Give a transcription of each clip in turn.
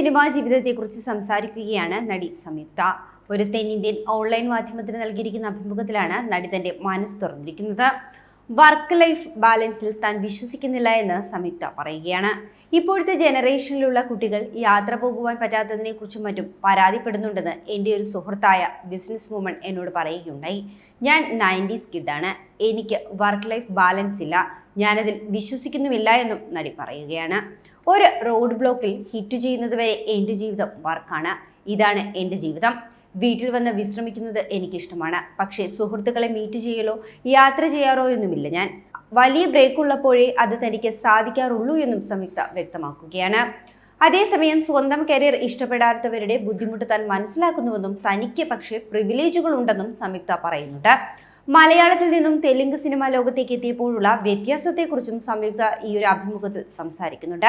Cinema ജീവിതത്തെക്കുറിച്ച് സംസാരിക്കുകയാണ് നടി സംയുക്ത. ഒരു തെന്നിന്ത്യൻ ഓൺലൈൻ മാധ്യമത്തിന് നൽകിയിരിക്കുന്ന അഭിമുഖത്തിലാണ് നടി തന്റെ മനസ്സ് തുറന്നിരിക്കുന്നത്. വർക്ക് ലൈഫ് ബാലൻസിൽ താൻ വിശ്വസിക്കുന്നില്ല എന്ന് സംയുക്ത പറയുകയാണ്. ഇപ്പോഴത്തെ ജനറേഷനിലുള്ള കുട്ടികൾ യാത്ര പോകുവാൻ പറ്റാത്തതിനെ കുറിച്ചും മറ്റും പരാതിപ്പെടുന്നുണ്ടെന്ന് എന്റെ ഒരു സുഹൃത്തായ ബിസിനസ് വുമൺ എന്നോട് പറയുകയുണ്ടായി. ഞാൻ നയന്റീസ് കിഡാണ്. എനിക്ക് വർക്ക് ലൈഫ് ബാലൻസ് ഇല്ല. ഞാനതിൽ വിശ്വസിക്കുന്നുമില്ല എന്നും നടി പറയുകയാണ്. ഒരു റോഡ് ബ്ലോക്കിൽ ഹിറ്റ് ചെയ്യുന്നത് വരെ എന്റെ ജീവിതം വർക്കാണ്. ഇതാണ് എന്റെ ജീവിതം. വീട്ടിൽ വന്ന് വിശ്രമിക്കുന്നത് എനിക്കിഷ്ടമാണ്. പക്ഷേ സുഹൃത്തുക്കളെ മീറ്റ് ചെയ്യലോ യാത്ര ചെയ്യാറോ ഒന്നുമില്ല ഞാൻ. വലിയ ബ്രേക്ക് ഉള്ളപ്പോഴേ അത് തനിക്ക് സാധിക്കാറുള്ളൂ എന്നും സംയുക്ത വ്യക്തമാക്കുകയാണ്. അതേസമയം സ്വന്തം കരിയർ ഇഷ്ടപ്പെടാത്തവരുടെ ബുദ്ധിമുട്ട് താൻ മനസ്സിലാക്കുന്നുവെന്നും തനിക്ക് പക്ഷേ പ്രിവിലേജുകൾ ഉണ്ടെന്നും സംയുക്ത പറയുന്നുണ്ട്. മലയാളത്തിൽ നിന്നും തെലുങ്ക് സിനിമാ ലോകത്തേക്ക് എത്തിയപ്പോഴുള്ള വ്യത്യാസത്തെക്കുറിച്ചും സംയുക്ത ഈ ഒരു അഭിമുഖത്തിൽ സംസാരിക്കുന്നുണ്ട്.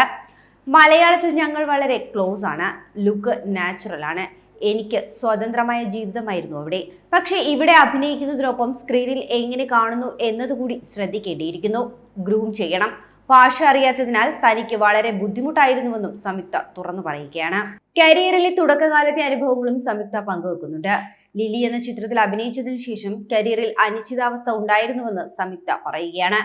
മലയാളത്തിൽ ഞങ്ങൾ വളരെ ക്ലോസ് ആണ്. ലുക്ക് നാച്ചുറൽ ആണ്. എനിക്ക് സ്വതന്ത്രമായ ജീവിതമായിരുന്നു അവിടെ. പക്ഷേ ഇവിടെ അഭിനയിക്കുന്നതിനൊപ്പം സ്ക്രീനിൽ എങ്ങനെ കാണുന്നു എന്നതുകൂടി ശ്രദ്ധിക്കേണ്ടിയിരിക്കുന്നു. ഗ്രൂം ചെയ്യണം. ഭാഷ അറിയാത്തതിനാൽ തനിക്ക് വളരെ ബുദ്ധിമുട്ടായിരുന്നുവെന്നും സംയുക്ത തുറന്നു പറയുകയാണ്. കരിയറിലെ തുടക്കകാലത്തെ അനുഭവങ്ങളും സംയുക്ത പങ്കുവെക്കുന്നുണ്ട്. ലിലി എന്ന ചിത്രത്തിൽ അഭിനയിച്ചതിനു ശേഷം കരിയറിൽ അനിശ്ചിതാവസ്ഥ ഉണ്ടായിരുന്നുവെന്ന് സംയുക്ത പറയുകയാണ്.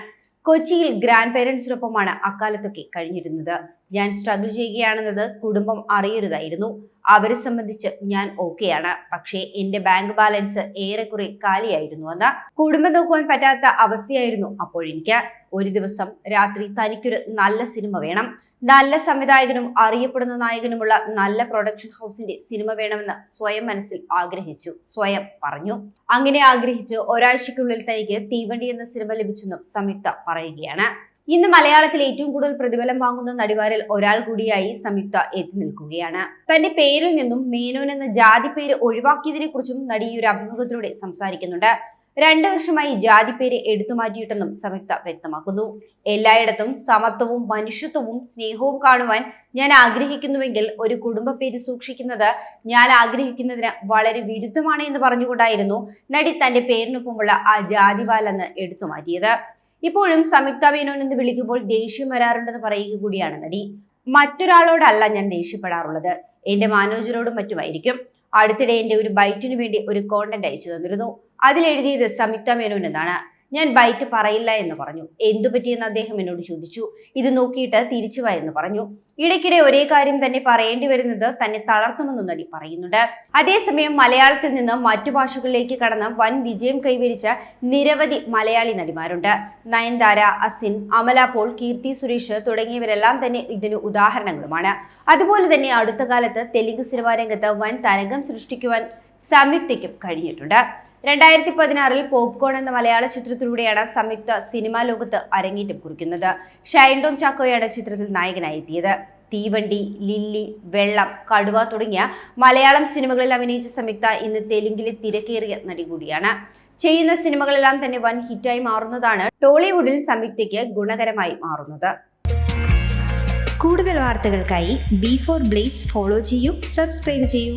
കൊച്ചിയിൽ ഗ്രാൻഡ് പേരൻസിനൊപ്പമാണ് അക്കാലത്തൊക്കെ കഴിഞ്ഞിരുന്നത്. ഞാൻ സ്ട്രഗിൾ ചെയ്യുകയാണെന്നത് കുടുംബം അറിയരുതായിരുന്നു. അവരെ സംബന്ധിച്ച് ഞാൻ ഓക്കെയാണ് പക്ഷേ എന്റെ ബാങ്ക് ബാലൻസ് ഏറെക്കുറെ കാലിയായിരുന്നു എന്ന കുടുംബം നോക്കുവാൻ പറ്റാത്ത അവസ്ഥയായിരുന്നു അപ്പോൾ എനിക്ക്. ഒരു ദിവസം രാത്രി തനിക്കൊരു നല്ല സിനിമ വേണം. നല്ല സംവിധായകനും അറിയപ്പെടുന്ന നായകനുമുള്ള നല്ല പ്രൊഡക്ഷൻ ഹൗസിന്റെ സിനിമ വേണമെന്ന് സ്വയം മനസ്സിൽ ആഗ്രഹിച്ചു. സ്വയം പറഞ്ഞു. അങ്ങനെ ആഗ്രഹിച്ച് ഒരാഴ്ചക്കുള്ളിൽ തനിക്ക് തീവണ്ടി എന്ന സിനിമ ലഭിച്ചെന്നും സംയുക്ത പറയുകയാണ്. ഇന്ന് മലയാളത്തിൽ ഏറ്റവും കൂടുതൽ പ്രതിഫലം വാങ്ങുന്ന നടിമാരിൽ ഒരാൾ കൂടിയായി സംയുക്ത എത്തി നിൽക്കുകയാണ്. തന്റെ പേരിൽ നിന്നും മേനോൻ എന്ന ജാതി പേര് ഒഴിവാക്കിയതിനെ കുറിച്ചും നടി ഒരു അഭിമുഖത്തിലൂടെ സംസാരിക്കുന്നുണ്ട്. രണ്ടു വർഷമായി ജാതി പേര് എടുത്തു മാറ്റിയിട്ടെന്നും സംയുക്ത വ്യക്തമാക്കുന്നു. എല്ലായിടത്തും സമത്വവും മനുഷ്യത്വവും സ്നേഹവും കാണുവാൻ ഞാൻ ആഗ്രഹിക്കുന്നുവെങ്കിൽ ഒരു കുടുംബ പേര് സൂക്ഷിക്കുന്നത് ഞാൻ ആഗ്രഹിക്കുന്നതിന് വളരെ വിരുദ്ധമാണ് എന്ന് പറഞ്ഞുകൊണ്ടായിരുന്നു നടി തന്റെ പേരിനൊപ്പമുള്ള ആ ജാതിവാലെന്ന് എടുത്തു മാറ്റിയത്. ഇപ്പോഴും സംയുക്ത മേനോൻ എന്ന് വിളിക്കുമ്പോൾ ദേഷ്യം വരാറുണ്ടെന്ന് പറയുക കൂടിയാണ് നടി. മറ്റൊരാളോടല്ല ഞാൻ ദേഷ്യപ്പെടാറുള്ളത്. എന്റെ മാനേജരോടും മറ്റുമായിരിക്കും. അടുത്തിടെ എന്റെ ഒരു ബൈറ്റിനു വേണ്ടി ഒരു കോണ്ടന്റ് അയച്ചു തന്നിരുന്നു. അതിലെഴുതിയത് സംയുക്ത മേനോൻ എന്നാണ്. ഞാൻ ബൈറ്റ് പറയില്ല എന്ന് പറഞ്ഞു. എന്തു പറ്റിയെന്ന് അദ്ദേഹം എന്നോട് ചോദിച്ചു. ഇത് നോക്കിയിട്ട് തിരിച്ചു എന്ന് പറഞ്ഞു. ഇടയ്ക്കിടെ ഒരേ കാര്യം തന്നെ പറയേണ്ടി വരുന്നത് തന്നെ തളർത്തുമെന്നും നടി പറയുന്നുണ്ട്. അതേസമയം മലയാളത്തിൽ നിന്ന് മറ്റു ഭാഷകളിലേക്ക് കടന്ന് വൻ വിജയം കൈവരിച്ച നിരവധി മലയാളി നടിമാരുണ്ട്. നയൻതാര അസിൻ അമല പോൾ കീർത്തി സുരേഷ് തുടങ്ങിയവരെല്ലാം തന്നെ ഇതിന് ഉദാഹരണങ്ങളുമാണ്. അതുപോലെ തന്നെ അടുത്ത കാലത്ത് തെലുങ്ക് സിനിമാ രംഗത്ത് വൻ തരംഗം സൃഷ്ടിക്കുവാൻ സംയുക്തയ്ക്കും കഴിഞ്ഞിട്ടുണ്ട്. രണ്ടായിരത്തി പതിനാറിൽ പോപ്കോൺ എന്ന മലയാള ചിത്രത്തിലൂടെയാണ് സംയുക്ത സിനിമാ ലോകത്ത് അരങ്ങേറ്റം കുറിക്കുന്നത്. ഷൈൻ ടോം ചാക്കോയാണ് ചിത്രത്തിൽ നായകനായി എത്തിയത്. തീവണ്ടി ലില്ലി വെള്ളം കടുവ തുടങ്ങിയ മലയാളം സിനിമകളിൽ അഭിനയിച്ച സംയുക്ത ഇന്ന് തെലുങ്കിലെ തിരക്കേറിയ നടി കൂടിയാണ്. ചെയ്യുന്ന സിനിമകളെല്ലാം തന്നെ വൻ ഹിറ്റായി മാറുന്നതാണ് ടോളിവുഡിൽ സംയുക്തയ്ക്ക് ഗുണകരമായി മാറുന്നത്. കൂടുതൽ വാർത്തകൾക്കായി ബി ഫോർ ബ്ലേസ് ഫോളോ ചെയ്യൂ സബ്സ്ക്രൈബ് ചെയ്യൂ.